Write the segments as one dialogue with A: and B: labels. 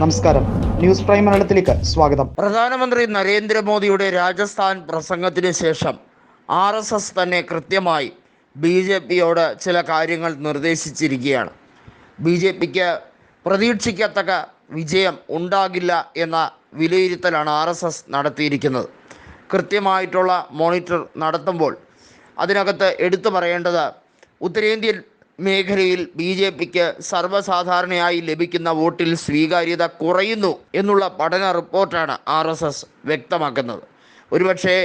A: നമസ്കാരം. News prime മലയാളത്തിലേക്ക് സ്വാഗതം.
B: പ്രധാനമന്ത്രി നരേന്ദ്രമോദിയുടെ രാജസ്ഥാൻ പ്രസംഗത്തിന് ശേഷം ആർ എസ് എസ് തന്നെ കൃത്യമായി ബി ജെ പിയോട് ചില കാര്യങ്ങൾ നിർദ്ദേശിച്ചിരിക്കുകയാണ്. ബി ജെ പിക്ക് പ്രതീക്ഷിക്കത്തക്ക വിജയം ഉണ്ടാകില്ല എന്ന വിലയിരുത്തലാണ് ആർ എസ് എസ് നടത്തിയിരിക്കുന്നത്. കൃത്യമായിട്ടുള്ള മോണിറ്റർ നടത്തുമ്പോൾ അതിനകത്ത് എടുത്തു പറയേണ്ടത് ഉത്തരേന്ത്യൻ മേഖലയിൽ ബി ജെ പിക്ക് സർവസാധാരണയായി ലഭിക്കുന്ന വോട്ടിൽ സ്വീകാര്യത കുറയുന്നു എന്നുള്ള പഠന റിപ്പോർട്ടാണ് ആർ എസ് എസ് വ്യക്തമാക്കുന്നത്. ഒരുപക്ഷെ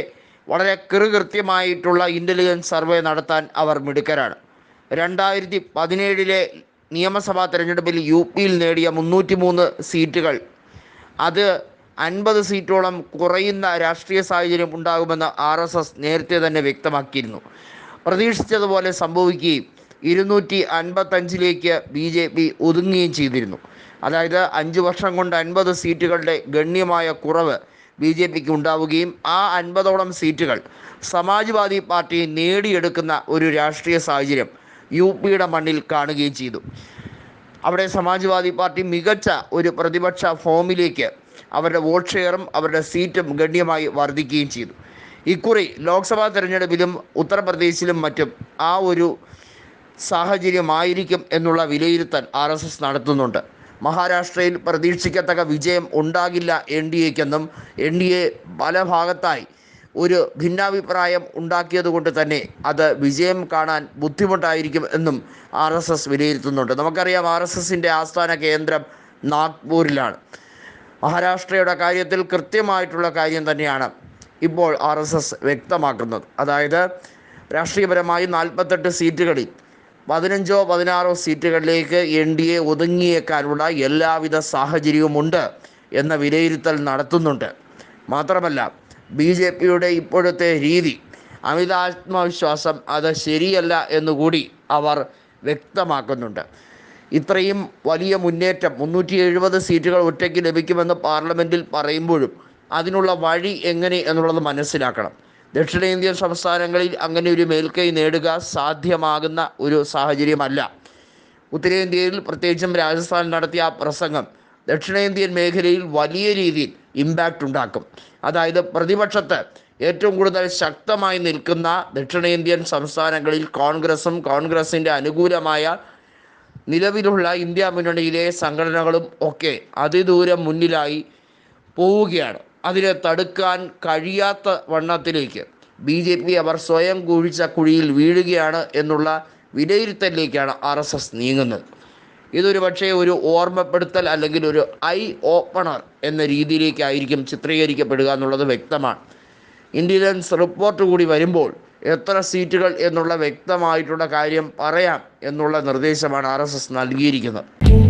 B: വളരെ കൃകൃത്യമായിട്ടുള്ള ഇന്റലിജൻസ് സർവേ നടത്താൻ അവർ മിടുക്കരാണ്. രണ്ടായിരത്തി പതിനേഴിലെ നിയമസഭാ തെരഞ്ഞെടുപ്പിൽ യു പിയിൽ നേടിയ മുന്നൂറ്റി മൂന്ന് സീറ്റുകൾ. അത് അൻപത് സീറ്റോളം കുറയുന്ന രാഷ്ട്രീയ സാഹചര്യം ഉണ്ടാകുമെന്ന് ആർ എസ് എസ് നേരത്തെ തന്നെ വ്യക്തമാക്കിയിരുന്നു. പ്രതീക്ഷിച്ചതുപോലെ സംഭവിക്കുകയും ഇരുന്നൂറ്റി അൻപത്തഞ്ചിലേക്ക് ബി ജെ പി ഒതുങ്ങുകയും ചെയ്തിരുന്നു. അതായത് അഞ്ച് വർഷം കൊണ്ട് അൻപത് സീറ്റുകളുടെ ഗണ്യമായ കുറവ് ബി ജെ പിക്ക് ഉണ്ടാവുകയും ആ അൻപതോളം സീറ്റുകൾ സമാജ്വാദി പാർട്ടി നേടിയെടുക്കുന്ന ഒരു രാഷ്ട്രീയ സാഹചര്യം യു പിയുടെ മണ്ണിൽ കാണുകയും ചെയ്തു. അവിടെ സമാജ്വാദി പാർട്ടി മികച്ച ഒരു പ്രതിപക്ഷ ഫോമിലേക്ക് അവരുടെ വോട്ട് ഷെയറും അവരുടെ സീറ്റും ഗണ്യമായി വർദ്ധിക്കുകയും ചെയ്തു. ഇക്കുറി ലോക്സഭാ തെരഞ്ഞെടുപ്പിലും ഉത്തർപ്രദേശിലും മറ്റും ആ ഒരു സാഹചര്യമായിരിക്കും എന്നുള്ള വിലയിരുത്തൽ ആർ എസ് എസ് നടത്തുന്നുണ്ട്. മഹാരാഷ്ട്രയിൽ പ്രതീക്ഷിക്കത്തക്ക വിജയം ഉണ്ടാകില്ല എൻ ഡി എക്കെന്നും എൻ ഡി എ പല ഭാഗത്തായി ഒരു ഭിന്നാഭിപ്രായം ഉണ്ടാക്കിയതുകൊണ്ട് തന്നെ അത് വിജയം കാണാൻ ബുദ്ധിമുട്ടായിരിക്കും എന്നും ആർ എസ് എസ് വിലയിരുത്തുന്നുണ്ട്. നമുക്കറിയാം ആർ എസ് എസിന്റെ ആസ്ഥാന കേന്ദ്രം നാഗ്പൂരിലാണ്. മഹാരാഷ്ട്രയുടെ കാര്യത്തിൽ കൃത്യമായിട്ടുള്ള കാര്യം തന്നെയാണ് ഇപ്പോൾ ആർ എസ് എസ് വ്യക്തമാക്കുന്നത്. അതായത് രാഷ്ട്രീയപരമായി നാൽപ്പത്തെട്ട് സീറ്റുകളിൽ പതിനഞ്ചോ പതിനാറോ സീറ്റുകളിലേക്ക് എൻ ഡി എ ഒതുങ്ങിയേക്കാനുള്ള എല്ലാവിധ സാഹചര്യവുമുണ്ട് എന്ന വിലയിരുത്തൽ നടത്തുന്നുണ്ട്. മാത്രമല്ല ബി ജെ പിയുടെ ഇപ്പോഴത്തെ രീതി അമിതാത്മവിശ്വാസം അത് ശരിയല്ല എന്നുകൂടി അവർ വ്യക്തമാക്കുന്നുണ്ട്. ഇത്രയും വലിയ മുന്നേറ്റം മുന്നൂറ്റി എഴുപത് സീറ്റുകൾ ഒറ്റയ്ക്ക് ലഭിക്കുമെന്ന് പാർലമെന്റിൽ പറയുമ്പോഴും അതിനുള്ള വഴി എങ്ങനെ എന്നുള്ളത് മനസ്സിലാക്കണം. ദക്ഷിണേന്ത്യൻ സംസ്ഥാനങ്ങളിൽ അങ്ങനെ ഒരു മേൽക്കൈ നേടുക സാധ്യമാകുന്ന ഒരു സാഹചര്യമല്ല. ഉത്തരേന്ത്യയിൽ പ്രത്യേകിച്ചും രാജസ്ഥാൻ നടത്തിയ ആ പ്രസംഗം ദക്ഷിണേന്ത്യൻ മേഖലയിൽ വലിയ രീതിയിൽ ഇമ്പാക്റ്റ് ഉണ്ടാക്കും. അതായത് പ്രതിപക്ഷത്ത് ഏറ്റവും കൂടുതൽ ശക്തമായി നിൽക്കുന്ന ദക്ഷിണേന്ത്യൻ സംസ്ഥാനങ്ങളിൽ കോൺഗ്രസും കോൺഗ്രസിന്റെ അനുകൂലമായ നിലവിലുള്ള ഇന്ത്യ മുന്നണിയിലെ സംഘടനകളും ഒക്കെ അതിദൂരം മുന്നിലായി പോവുകയാണ്. അതിനെ തടുക്കാൻ കഴിയാത്ത വണ്ണത്തിലേക്ക് ബി ജെ പി അവർ സ്വയം കുഴിച്ച കുഴിയിൽ വീഴുകയാണ് എന്നുള്ള വിലയിരുത്തലിലേക്കാണ് ആർ എസ് എസ് നീങ്ങുന്നത്. ഇതൊരു പക്ഷേ ഒരു ഓർമ്മപ്പെടുത്തൽ അല്ലെങ്കിൽ ഒരു ഐ ഓപ്പണർ എന്ന രീതിയിലേക്കായിരിക്കും ചിത്രീകരിക്കപ്പെടുക എന്നുള്ളത് വ്യക്തമാണ്. ഇന്റലിജൻസ് റിപ്പോർട്ട് കൂടി വരുമ്പോൾ എത്ര സീറ്റുകൾ എന്നുള്ള വ്യക്തമായിട്ടുള്ള കാര്യം പറയാം എന്നുള്ള നിർദ്ദേശമാണ് ആർ നൽകിയിരിക്കുന്നത്.